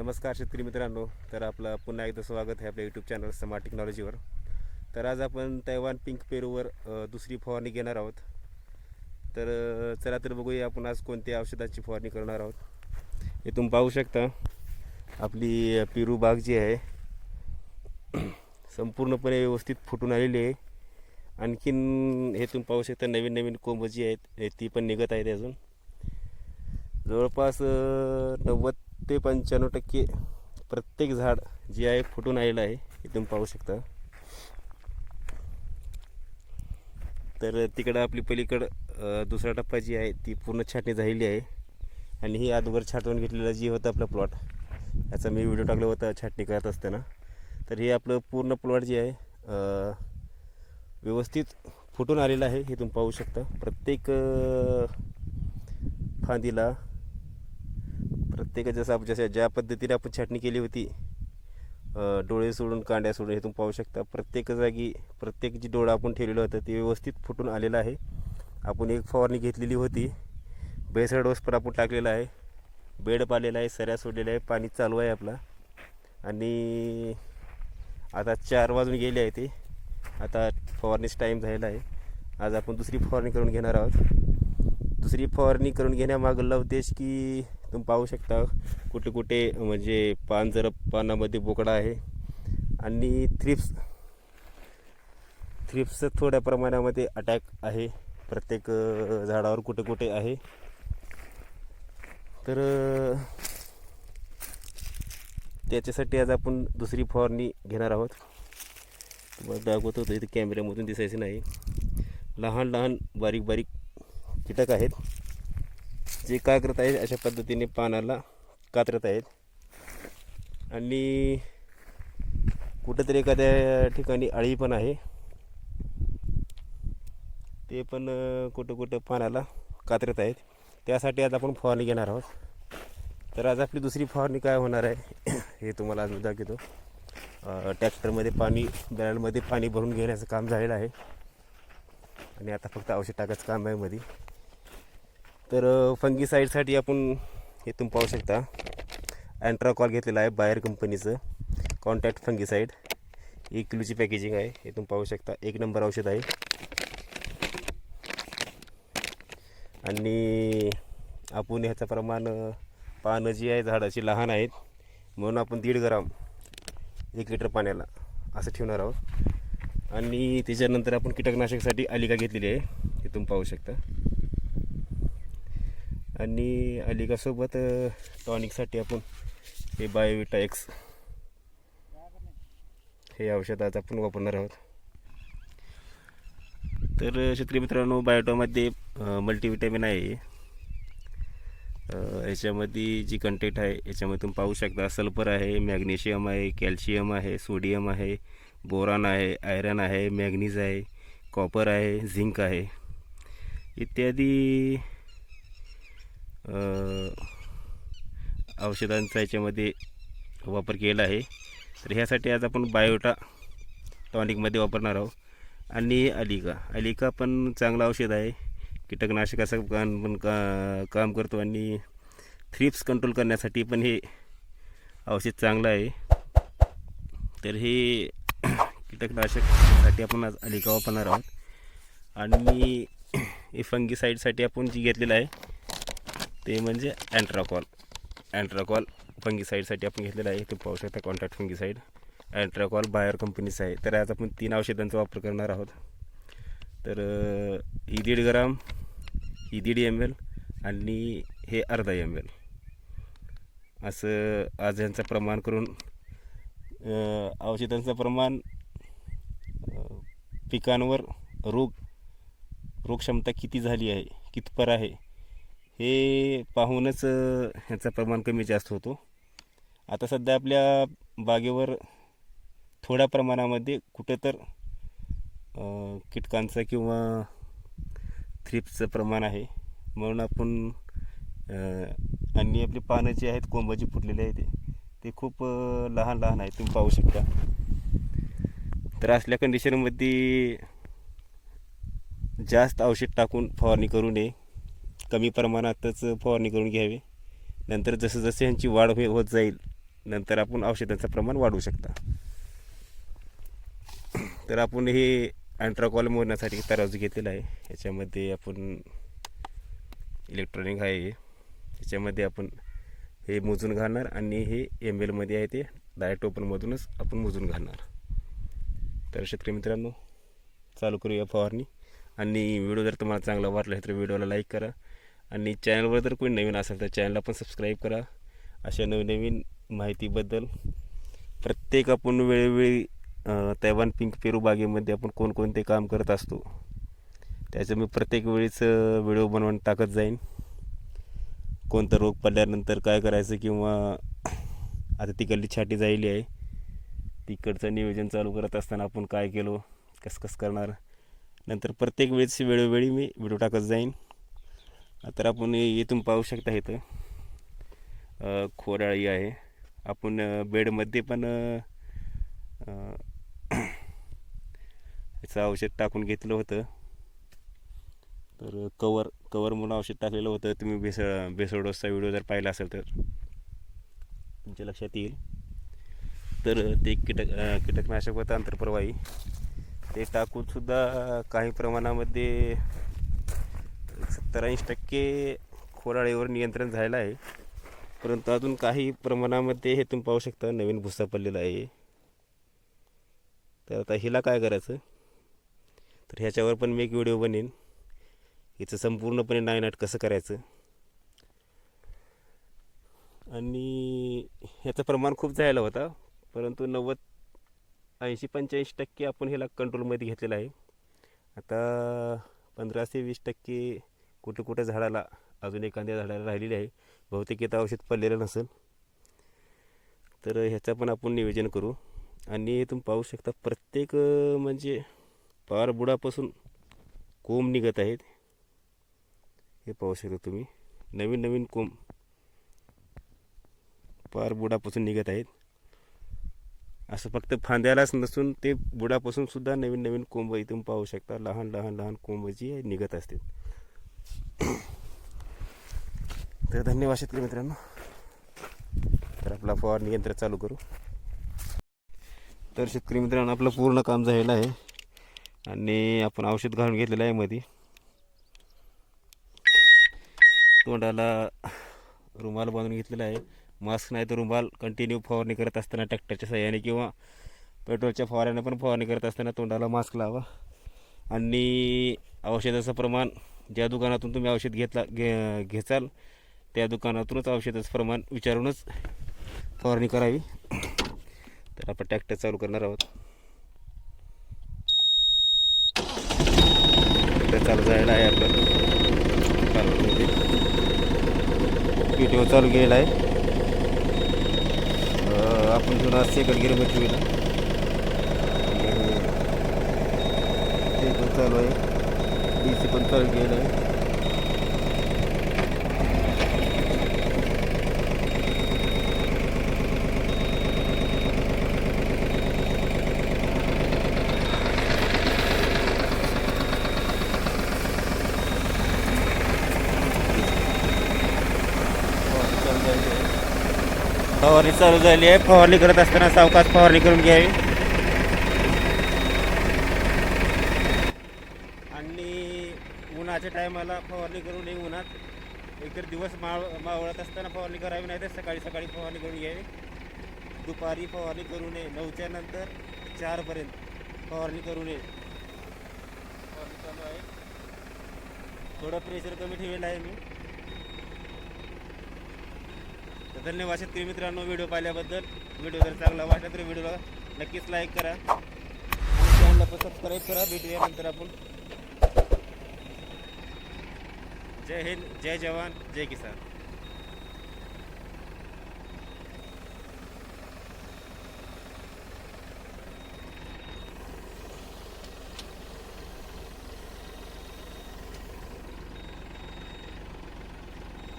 नमस्कार शेतकरी मित्रांनो तर आपलं पुन्हा एकदा स्वागत आहे आपल्या यूट्यूब चॅनल स्मार्ट टेक्नॉलॉजीवर तर आज आपण तैवान पिंक पेरूवर दुसरी फवारणी घेणार आहोत. तर चला तर बघूया आपण आज कोणत्या औषधाची फवारणी करणार आहोत. हे तुम्ही पाहू शकता आपली पेरू बाग जी आहे संपूर्णपणे व्यवस्थित फुटून आलेली आहे. आणखीन हे तुम्ही पाहू शकता नवीन नवीन कोंब जी आहेत ती पण निघत आहेत अजून. जवळपास नव्वद ते पंच्याण्णव टक्के प्रत्येक झाड जे आहे फुटून आलेलं आहे हे तुम्ही पाहू शकता. तर तिकडं आपली पलीकडं दुसरा टप्पा जी आहे ती पूर्ण छाटणी झालेली आहे. आणि ही अगोदर छाटवून घेतलेला जी होता आपला प्लॉट याचा मी व्हिडिओ टाकला होता छाटणी करत असताना. तर हे आपलं पूर्ण प्लॉट जे आहे व्यवस्थित फुटून आलेलं आहे हे तुम्ही पाहू शकता. प्रत्येक फांदीला प्रत्येक जसं आपण जसं ज्या पद्धतीने आपण छाटणी केली होती डोळे सोडून कांड्या सोडून हे तुम्ही पाहू शकता. प्रत्येक जागी प्रत्येक जी डोळा आपण ठेवलेलं होतं ते व्यवस्थित फुटून आलेलं आहे. आपण एक फवारणी घेतलेली होती. बेसळ डोस पण आपण टाकलेला आहे. बेड पालेला आहे सऱ्या सोडलेल्या आहे पाणी चालू आहे आपला. आणि आता चार वाजून गेले आहे ते. आता फवारणीच टाईम झालेला आहे. आज आपण दुसरी फवारणी करून घेणार आहोत. दुसरी फवारणी करून घेण्यामागला उद्देश की तुम्ही पाहू शकता कुठे कुठे म्हणजे पान जर पानामध्ये बोकडा आहे. आणि थ्रिप्स थ्रिप्स थोड्या प्रमाणामध्ये अटॅक आहे. प्रत्येक झाडावर कुठे कुठे आहे. तर त्याच्यासाठी आज आपण दुसरी फवारणी घेणार आहोत. तुम्हाला दाखवत होतो इथे कॅमेऱ्यामधून दिसायचं नाही. लहान लहान बारीक बारीक कीटक आहेत. जे काय करत आहेत अशा पद्धतीने पानाला कातरत आहेत. आणि कुठंतरी एखाद्या ठिकाणी अळी पण आहे. ते पण कुठं कुठं पानाला कातरत आहेत. त्यासाठी आज आपण फवारणी घेणार आहोत. तर आज आपली दुसरी फवारणी काय होणार आहे हे तुम्हाला आज मी दाखवतो ट्रॅक्टरमध्ये पाणी बॅरलमध्ये पाणी भरून घेण्याचं काम झालेलं आहे. आणि आता फक्त औषध टाकायचं काम आहे मध्ये तर फंगीसाईडसाठी आपण हे तुम्ही पाहू शकता. अँट्राकॉल घेतलेला आहे बाहेर कंपनीचं कॉन्टॅक्ट फंगीसाईड एक किलोची पॅकेजिंग आहे. हे तुम्ही पाहू शकता. एक नंबर औषध आहे. आणि आपण ह्याचं प्रमाण पानं जी आहे झाडाची लहान आहेत. म्हणून आपण दीड ग्राम एक लिटर पाण्याला असं ठेवणार आहोत. आणि त्याच्यानंतर आपण कीटकनाशकसाठी अलिका घेतलेली आहे. हे तुम्ही पाहू शकता. आणि अलिकासोबत टॉनिकसाठी आपण हे बायोविटा एक्स हे औषध आज आपण वापरणार आहोत. तर अ, शेतकरी मित्रांनो बायोटॉमध्ये मल्टीविटॅमिन आहे. याच्यामध्ये जी कंटेंट आहे याच्यामध्ये तुम्ही पाहू शकता सल्फर आहे मॅग्नेशियम आहे कॅल्शियम आहे सोडियम आहे बोरान आहे आयरन आहे मॅग्नीज आहे कॉपर आहे झिंक आहे. इत्यादी औषधांचा याच्यामध्ये वापर केला आहे. तर ह्यासाठी आज आपण बायोटा टॉनिकमध्ये वापरणार आहोत. आणि अलिका. अलिका पण चांगलं औषध आहे. कीटकनाशकाचं काम पण का काम करतो आणि थ्रिप्स कंट्रोल करण्यासाठी पण हे औषध चांगलं आहे. तर हे कीटकनाशकसाठी आपण आज अलिका वापरणार आहोत. आणि हे फंगीसाईडसाठी आपण जी घेतलेलं आहे ते म्हणजे अँट्राकॉल अँट्राकॉल फंगीसाईडसाठी आपण घेतलेलं आहे. ते पाहू शकता कॉन्टॅक्ट फंगीसाईड अँट्राकॉल बायर कंपनीचं आहे. तर आज आपण तीन औषधांचा वापर करणार आहोत. तर ही दीड ग्राम ही दीड एम एल आणि हे अर्धा एम एल असं आज यांचं प्रमाण करून औषधांचं प्रमाण पिकांवर रोग रोगक्षमता किती झाली आहे कितपर आहे हे पाहूनच ह्याचं प्रमाण कमी जास्त होतो. आता सध्या आपल्या बागेवर थोड्या प्रमाणामध्ये कुठं तर कीटकांचं किंवा थ्रिप्सचं प्रमाण आहे. म्हणून आपण आणि आपली पानं जी आहेत कोंबाची फुटलेली आहे ते ते खूप लहान लहान आहे. तुम्ही पाहू शकता. तर असल्या कंडिशनमध्ये जास्त औषध टाकून फवारणी करू नये. कमी प्रमाणातच फवारणी करून घ्यावी. नंतर जसं जसं ह्यांची वाढ होई- होत जाईल नंतर आपण औषधांचं प्रमाण वाढवू शकता. तर आपण हे अँट्राकॉल मोजण्यासाठी तराजू घेतलेला आहे. याच्यामध्ये आपण इलेक्ट्रॉनिक आहे हे. याच्यामध्ये आपण हे मोजून घालणार आणि हे एम एलमध्ये आहे ते डायरेक्ट ओपनमधूनच आपण मोजून घालणार. तर शेतकरी मित्रांनो चालू करूया फवारणी. आणि व्हिडिओ जर तुम्हाला चांगला वाटला तर व्हिडिओला लाईक करा. आणि चॅनलवर जर कोणी नवीन असेल तर चॅनलला पण सबस्क्राईब करा. अशा नवनवीन माहितीबद्दल प्रत्येक आपण वेळोवेळी तैवान पिंक पेरू बागेमध्ये आपण कोणकोणते काम करत असतो त्याचं मी प्रत्येक वेळीच व्हिडिओ बनवून टाकत जाईन. कोणतं रोग पडल्यानंतर काय करायचं किंवा आता तिकडली छाटी जायली आहे तिकडचं नियोजन चालू करत असताना आपण काय केलो कसं कसं करणार नंतर प्रत्येक वेळेस वेळोवेळी मी व्हिडिओ टाकत जाईन. तर आपण इथून पाहू शकता इथं खोराळी आहे. आपण बेडमध्ये पण याचं औषध टाकून घेतलं होतं. तर कवर कवर म्हणून औषध टाकलेलं होतं. तुम्ही भेसळ भेसळडोसचा व्हिडिओ जर पाहिला असेल तर. तुमच्या लक्षात येईल. तर ते कीटक कीटकनाशक होतं आंतरप्रवाही ते टाकूनसुद्धा काही प्रमाणामध्ये सत्तर ऐंशी टक्के खोराळीवर नियंत्रण झालेलं आहे. परंतु अजून काही प्रमाणामध्ये हे तुम्ही पाहू शकता नवीन भुसा पडलेला आहे. तर आता हिला काय करायचं? तर ह्याच्यावर पण मी एक व्हिडिओ बनेन. हिचं संपूर्णपणे नायनाट कसं करायचं? आणि ह्याचं प्रमाण खूप जायला होता. परंतु नव्वद ऐंशी पंच्याऐंशी टक्के आपण ह्याला कंट्रोलमध्ये घेतलेलं आहे. आता पंधरा ते वीस टक्के कुठं कुठं झाडाला अजून एखाद्या झाडाला राहिलेली आहे. बहुतेक येतं औषध पडलेलं नसेल. तर ह्याचं पण आपण नियोजन करू. आणि तुम्ही पाहू शकता प्रत्येक म्हणजे पार बुडापासून कोंब निघत आहेत. हे पाहू शकता तुम्ही. नवीन नवीन कोंब पार बुडापासून निघत आहेत. असं फक्त फांद्यालाच नसून ते बुडापासून सुद्धा नवीन नवीन कोंब इथून पाहू शकता. लहान लहान लहान कोंब जी निघत असतील. तर धन्यवाद शेतकरी मित्रांनो. तर आपला फवारणी यंत्र चालू करू. तर शेतकरी मित्रांनो आपलं पूर्ण काम झालेलं आहे. आणि आपण औषध घालून घेतलेलं आहे मध्ये तोंडाला रुमाल बांधून घेतलेला आहे. मास्क नाही तर रुमाल कंटिन्यू फवारणी करत असताना ट्रॅक्टरच्या सहाय्याने किंवा पेट्रोलच्या फवाऱ्याने पण फवारणी करत असताना तोंडाला मास्क लावा. आणि औषधाचं प्रमाण ज्या दुकानातून तुम्ही औषध घेतला घे घेचाल त्या दुकानातूनच औषधाचं प्रमाण विचारूनच फवारणी करावी. तर आपण ट्रॅक्टर चालू करणार आहोत. ट्रॅक्टर चालू झालेला आहे आपलं. चालू व्हिडिओ चालू केलेला आहे. आपण जुना सेकंड गिअरमध्ये ठेवला ते चालू आहे. डी सी पण चालू गेलं आहे. फवारणी चालू झाली आहे. फवारणी करत असताना सावकाश फवारणी करून घ्यावी. पावसाच्या टायमाला फवारणी करू नये उन्हात. एकतर दिवस माव मावळत असताना फवारणी करावी नाही तर सकाळी सकाळी फवारणी करून घ्यावी दुपारी फवारणी करू नये नऊच्या नंतर चारपर्यंत फवारणी करू नये फवारणी चालू आहे. थोडं प्रेशर कमी ठेवलेलं आहे मी. तर धन्यवाद शेतकरी मित्रांनो व्हिडिओ पाहिल्याबद्दल. व्हिडिओ जर चांगला वाटला तर व्हिडिओला नक्कीच लाईक करा. चॅनलला पण सबस्क्राईब करा. भेटूया नंतर आपण. जय हिंद जय जवान जय किसान.